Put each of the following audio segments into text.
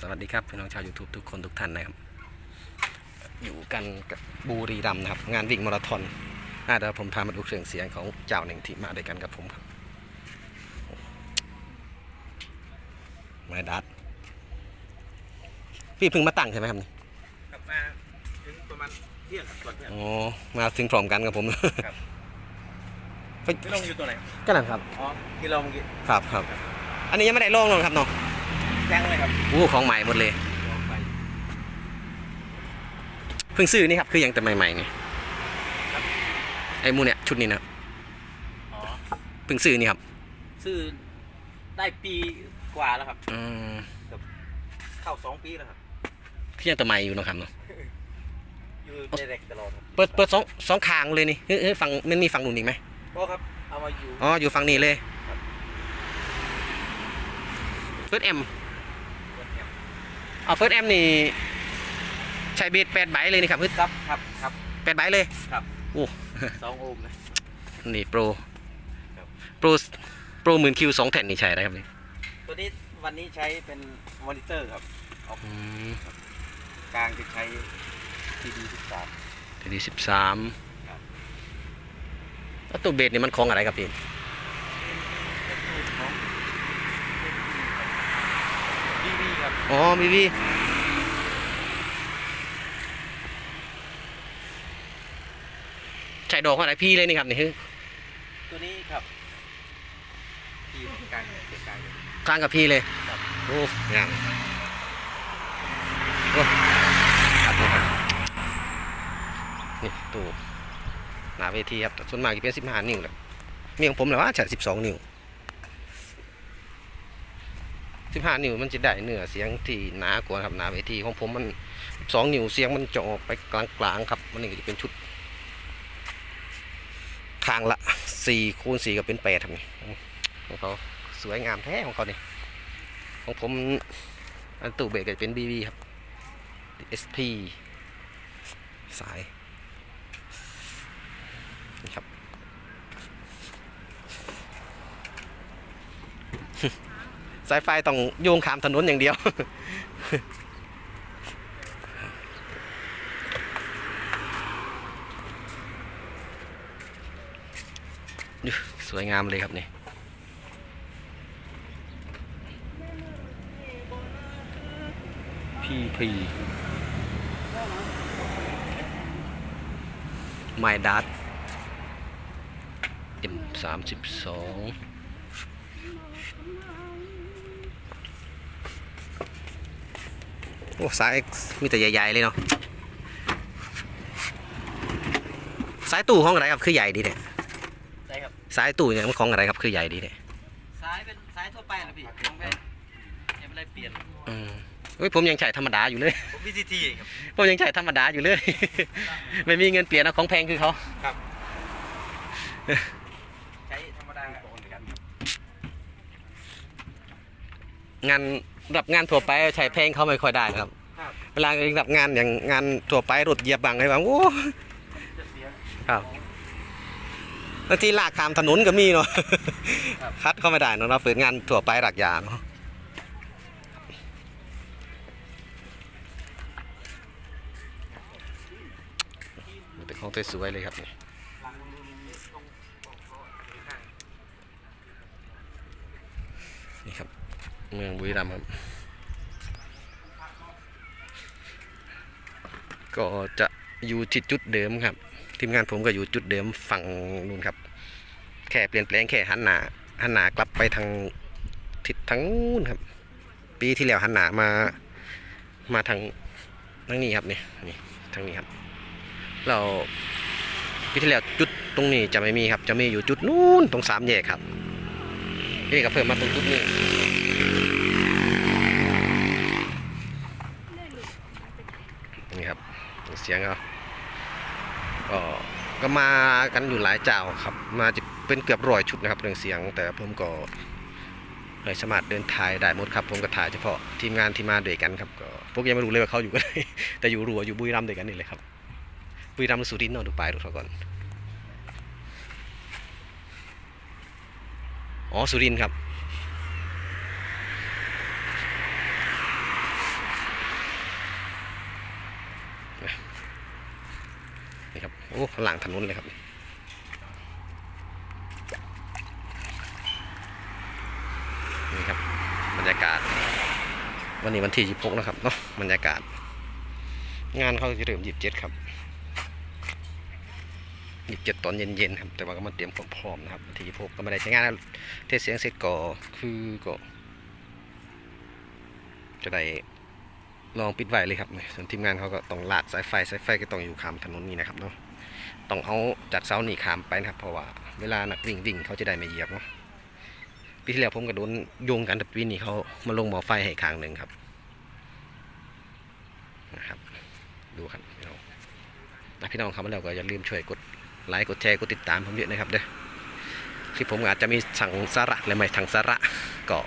สวัสดีครับพี่น้องชาว YouTube ทุกคนทุกท่านนะครับ อยู่กันกับบุรีรัมย์นะครับ งานวิ่งมาราธอนอ่าเดี๋ยวผมพามาดูเครื่องเสียงของเจ้าหนึ่งที่มาด้วยกันกับผมครับไม้ดัดพี่เพิ่งมาตั้งใช่ไหมครับนี่กลับมาถึงประมาณเที่ยงครับก่อนเที่ยงอ๋อมาถึงพร้อมกันกับผมครับเฮ้ยพี่ลงอยู่ตัวไหนก็นั่นครับอ๋อที่ลงเมื่อกี้ครับครับ อันนี้ยังไม่ได้ลงลงครับเนาะ ยังเลยครับอู้ของใหม่หมดเลยลงไปเพิ่งซื้อนี่ครับ คือยังแต่ใหม่ๆนี่ไอ้หมูเนี่ยชุดนี้นะครับอ๋อเพิ่งซื้อนี่ครับ ซื้อได้ปีกว่าแล้วครับอืมเข้าสองปีแล้วครับคือยังแต่ใหม่อยู่เนาะครับเนาะอยู่ในเด็กตลอดครับเปิดเปิดสองสองคางเลยนี่เฮ้ยเฮ้ยฝั่งมันมีฝั่งนู้นอีกไหมก็ครับเอามาอยู่อ๋ออยู่ฝั่งนี้เลยครับเฟิร์สเอ็มบนแคมป์ อ๋อเฟิร์สเอ็มนี่ใช้เบสแปดใบเลยนี่ครับครับครับครับแปดใบเลยครับโอ้สองโอห์มนะนี่โปรครับโปรโปรหมื่นคิวสองแผ่นนี่ใช้ได้ครับนี่ตัวนี้วันนี้ใช้เป็นมอนิเตอร์ครับอืมกลางจะใช้ TD 13ทีดีสิบสามครับแล้วตัวเบสนี่มันของอะไรครับพี่ เป็นรูปของ BB ครับอ๋อบีบีใช้ดอกอะไรพี่เลยนี่ครับนี่คือตัวนี้ครับที่กลางเก็บกลางอยู่กลางกับพี่เลยครับโอ้งามโอ้ครับนี่ครับนี่ตู้หนาเวทีครับแต่ส่วนมากจะเป็นสิบห้านิ้วแหละมีของผมแหละว่าจะสิบสองนิ้ว สิบห้านิ้วมันจะได้เนื้อเสียงที่หนากว่าครับหนาเวทีของผมมันสองนิ้วเสียงมันจะออกไปกลางๆครับ มันนี่ก็จะเป็นชุดข้างละสี่คูณสี่ก็เป็นแปดครับนี่ของเขาสวยงามแท้ของเขาเนี่ยของผมอันตู้เบรกก็จะเป็น BB ครับ SP สายนี่ครับ สายไฟต้องโยงขามถนนอย่างเดียว สวยงามเลยครับนี่พีพีไมดัตเอ็มสามสิบสอง โอ้สายมีแต่ใหญ่ๆเลยเนาะสายตู้ห้องอะไรครับคือใหญ่ดีเนี่ยใช่ครับสายตู้เนี่ยมันของอะไรครับคือใหญ่ดีเนี่ยซ้ายเป็นซ้ายทั่วไปนะพี่ยังไม่ยังไม่ได้เปลี่ยนอืมเฮ้ยผมยังใช้ธรรมดาอยู่เลยผม VCT ครับผมยังใช้ธรรมดาอยู่เลย ไม่มีเงินเปลี่ยนเอาของแพงคือเขาครับใช้ธรรมดาปกติกันครับงาน รับงานทั่วไปใช้เพลงเขาไม่ค่อยได้ครับครับ เวลารับงานอย่างงานทั่วไปรถเหยียบบังอะไรบางโอ้จะเสียครับบางทีลากข้ามถนนก็มีเนาะครับคัดเข้าไม่ได้เนาะเราฝืนงานทั่วไปหลักยาเนาะเป็นของสวยๆเลยครับนี่ หลังตรงตรงเขาข้าง นี่ครับ เมืองบุรีรัมย์ครับ ก็จะอยู่ที่จุดเดิมครับ ทีมงานผมก็อยู่จุดเดิมฝั่งนู้นครับ แค่เปลี่ยนแปลงแค่หันหนาหันหนากลับไปทางทิศทางนู้นครับ ปีที่แล้วหันหนามามาทางทางนี้ครับนี่นี่ทางนี้ครับ เราปีที่แล้วจุดตรงนี้จะไม่มีครับ จะมีอยู่จุดนู้นตรงสามแยกครับนี่ก็เพิ่มมาตรงจุดนี้ นี่ครับเสียงก็ก็ก็มากันอยู่หลายเจ้าครับ มาจะเป็นเกือบร้อยชุดนะครับเรื่องเสียง แต่ผมก็เลยสามารถเดินถ่ายได้หมดครับ ผมก็ถ่ายเฉพาะทีมงานที่มาด้วยกันครับก็พวกยังไม่รู้เลยว่าเขาอยู่กันแต่อยู่รัวอยู่บุรีรัมย์ด้วยกันนี่เลยครับบุรีรัมย์สุรินทร์เนาะดูไปายดูเขาก่อนอ๋อสุรินทร์ครับ อ้หลังถนนเลยครับนี่ครับบรรยากาศ วันนี้วันที่ยี่นะครับเนาะบรรยากาศ งานเขาจะเริ่มยี่สิบเจ็ดครับยี่สิบเจ็ดตอนเย็นๆครับแต่ว่าก็มาเตรียมความพร้อมนะครับวันที่ยี่สิบก็ไม่ได้ใช้งานแล้วเทศเสียงเสร็จก็คือก็ จะได้ลองปิดไว้เลยครับส่วนทีมงานเขาก็ต้องลากสายไฟสายไฟก็ต้องอยู่ข้ามถนนนี้นะครับเนาะ ต้องเอาจากเสาหนีขามไปนะครับ เพราะว่าเวลานักวิ่งวิ่งเขาจะได้ไม่เหยียบเนาะปีที่แล้วผมก็โดนโยงกันแต่ปีนี้เขามาลงหมอไฟให้ขางหนึ่งครับนะครับ ดูครับพี่น้องนะพี่น้องครับแล้วก็อย่าลืมช่วยกดไลค์กดแชร์กดติดตามผมเยอะนะครับเด้อคลิปผมอาจจะมีสั่งสาระหรือไม่ทางสาระก็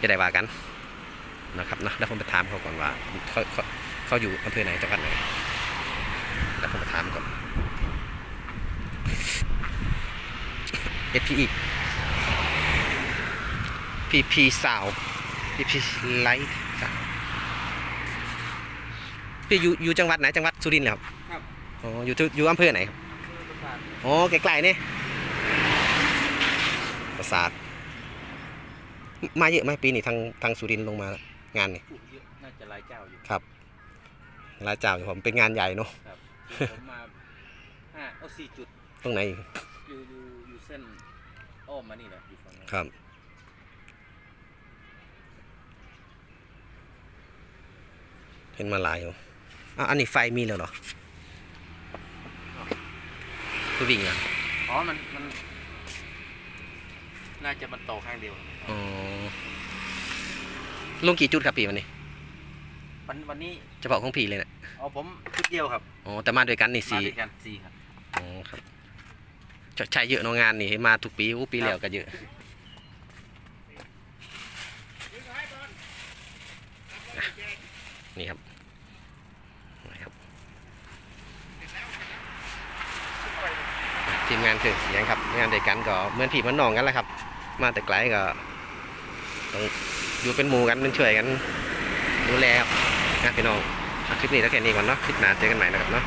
จะได้ว่ากันนะครับนะแล้วผมไปถามเขาก่อนว่าเขาเขาเขาอยู่อำเภอไหนจังหวัดไหนแล้วผมไปถามก่อน SPE PP สาว PP ไลท์สาวพี่อยู่อยู่จังหวัดไหนจังหวัดสุรินทร์เหรอครับครับอ๋ออยู่ที่อยู่อำเภอไหนครับอ๋อไกลๆนี่ประสาทมาเยอะไหมปีนี้ทางทางสุรินทร์ลงมางานนี่พูดเยอะน่าจะหลายเจ้าอยู่ครับลาเจ้าอยู่ผมเป็นงานใหญ่เนาะครับที่ผมมาห้าเอาสี่จุดตรงไหนอีกอยู่อยู่อยู่เส้น อ้อมมานี่แหละอยู่ฝั่งนั้นครับ เห็นมาหลายอยู่อะอันนี้ไฟมีแล้วเหรอคือวิ่งอะอ๋อมันมัน น่าจะมันต่อข้างเดียวอ๋อลงกี่จุดครับปีวันนี้วันวันนี้เฉพาะของพี่เลยนะเอาผมชุดเดียวครับอ๋อแต่มาด้วยกันนี่มาสี่ ด้วยกันสี่ครับอ๋อครับ ใช้เยอะเนอะงานนี่มาทุกปีอู้ปีแล้วก็เยอะนี่ครับนี่ครับ ทีมงานคือเสียงครับ งานเดียกันก็เหมือนพี่เหมือนนองกันแหละครับ มาแต่ไกลก็ต้องอยู่เป็นหมู่กันเป็นช่วยกันดูแลครับนะพี่น้องคลิปนี้แล้วแค่นี้ก่อนเนาะคลิปหน้าเจอกันใหม่นะครับเนาะ